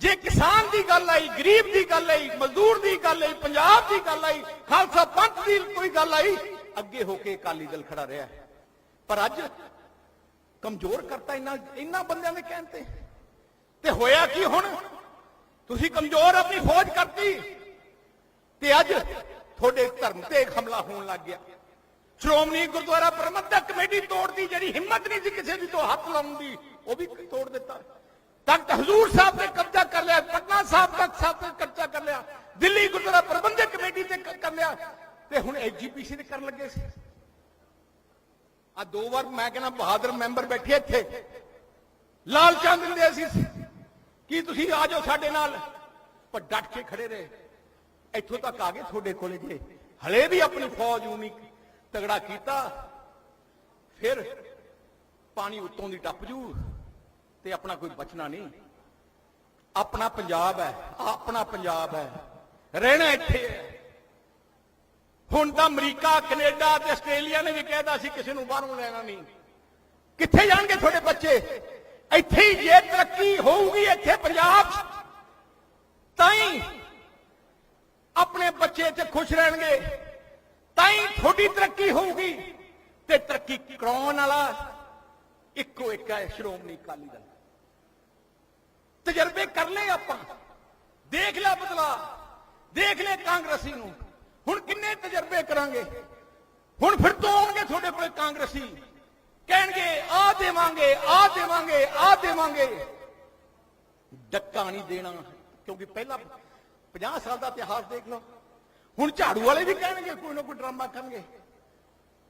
ਜੇ ਕਿਸਾਨ ਦੀ ਗੱਲ ਆਈ, ਗਰੀਬ ਦੀ ਗੱਲ ਆਈ, ਮਜ਼ਦੂਰ ਦੀ ਗੱਲ ਆਈ, ਪੰਜਾਬ ਦੀ ਗੱਲ ਆਈ, ਖਾਲਸਾ ਪੰਥ ਦੀ ਕੋਈ ਗੱਲ ਆਈ, ਅੱਗੇ ਹੋ ਕੇ ਅਕਾਲੀ ਦਲ ਖੜਾ ਰਿਹਾ ਪਰ ਅੱਜ ਕਮਜ਼ੋਰ ਕਰਤਾ ਇਹਨਾਂ ਇਹਨਾਂ ਬੰਦਿਆਂ ਦੇ ਕਹਿਣ ਤੇ। ਤੇ ਹੋਇਆ ਕੀ ਹੁਣ? ਤੁਸੀਂ ਕਮਜ਼ੋਰ ਆਪਣੀ ਫੌਜ ਕਰਤੀ। ਤੇ ਅੱਜ ਤੁਹਾਡੇ ਧਰਮ ਤੇ ਹਮਲਾ ਹੋਣ ਲੱਗ ਗਿਆ। ਸ਼੍ਰੋਮਣੀ ਗੁਰਦੁਆਰਾ ਪ੍ਰਬੰਧਕ ਕਮੇਟੀ ਤੋੜਦੀ, ਜਿਹੜੀ ਹਿੰਮਤ ਨਹੀਂ ਸੀ ਕਿਸੇ ਦੀ ਤੋਂ ਹੱਥ ਲਾਉਣ ਦੀ, ਉਹ ਵੀ ਤੋੜ ਦਿੱਤਾ। ਤਖਤ ਹਜ਼ੂਰ ਸਾਹਿਬ ਤੇ ਕਰ ਲਿਆ ਤੇ ਹੁਣ ਐਜੀਪੀਸੀ ਤੇ ਕਰਨ ਲੱਗੇ ਸੀ। ਆ ਦੋ ਵਾਰ ਮੈਂ ਕਹਿੰਦਾ ਬਹਾਦਰ ਮੈਂਬਰ ਬੈਠੇ ਇੱਥੇ। ਲਾਲਚਾਂ ਦਿੰਦੇ ਸੀ ਕੀ ਤੁਸੀਂ ਆ ਜਾਓ ਸਾਡੇ ਨਾਲ? ਪਰ ਡਟ ਕੇ ਖੜੇ ਰਹੇ। ਇੱਥੋਂ ਤੱਕ ਆ ਗਏ ਤੁਹਾਡੇ ਕੋਲੇ ਜੇ। ਹਲੇ ਵੀ ਆਪਣੀ ਫੌਜ ਨੂੰ ਨਹੀਂ ਤਗੜਾ ਕੀਤਾ। ਫਿਰ ਪਾਣੀ ਉੱਤੋਂ ਦੀ ਟੱਪ ਜੂ ਤੇ ਆਪਣਾ ਕੋਈ ਬਚਣਾ ਨਹੀਂ। ਆਪਣਾ ਪੰਜਾਬ ਹੈ, ਆਪਣਾ ਪੰਜਾਬ ਹੈ। ਰਹਿਣਾ ਇੱਥੇ ਹੈ। ਹੁਣ ਤਾਂ ਅਮਰੀਕਾ, ਕੈਨੇਡਾ ਤੇ ਆਸਟ੍ਰੇਲੀਆ ਨੇ ਵੀ ਕਹਿਦਾ ਸੀ ਕਿਸੇ ਨੂੰ ਬਾਹਰੋਂ ਲੈਣਾ ਨਹੀਂ। ਕਿੱਥੇ ਜਾਣਗੇ ਤੁਹਾਡੇ ਬੱਚੇ? ਇੱਥੇ ਹੀ ਜੇ ਤਰੱਕੀ ਹੋਊਗੀ, ਇੱਥੇ ਪੰਜਾਬ। ਤਾਂ ਹੀ ਆਪਣੇ ਬੱਚੇ ਇੱਥੇ ਖੁਸ਼ ਰਹਿਣਗੇ। ਤਾਂ ਹੀ ਤੁਹਾਡੀ ਤਰੱਕੀ ਹੋਊਗੀ। ਤੇ ਤਰੱਕੀ ਕਰਾਉਣ ਵਾਲਾ ਇੱਕੋ ਇੱਕ ਹੈ, ਸ਼੍ਰੋਮਣੀ ਅਕਾਲੀ ਦਲ। ਤਜਰਬੇ ਕਰ ਲਏ ਆਪਾਂ। ਦੇਖ ਲਿਆ ਬਦਲਾ ਦੇਖ ਲੈ ਕਾਂਗਰਸੀ ਨੂੰ। ਹੁਣ ਕਿੰਨੇ ਤਜਰਬੇ ਕਰਾਂਗੇ। ਹੁਣ ਫਿਰ ਤੋਂ ਆਉਣਗੇ ਤੁਹਾਡੇ ਕੋਲੇ ਕਾਂਗਰਸੀ। ਕਹਿਣਗੇ, ਆ ਦੇਵਾਂਗੇ ਆ ਦੇਵਾਂਗੇ ਆ ਦੇਵਾਂਗੇ। ਡੱਕਾ ਨਹੀਂ ਦੇਣਾ, ਕਿਉਂਕਿ ਪਹਿਲਾਂ 50 ਸਾਲ ਦਾ ਇਤਿਹਾਸ ਦੇਖ ਲਓ। ਹੁਣ ਝਾੜੂ ਵਾਲੇ ਵੀ ਕਹਿਣਗੇ, ਕੋਈ ਨਾ ਕੋਈ ਡਰਾਮਾ ਕਰਨਗੇ।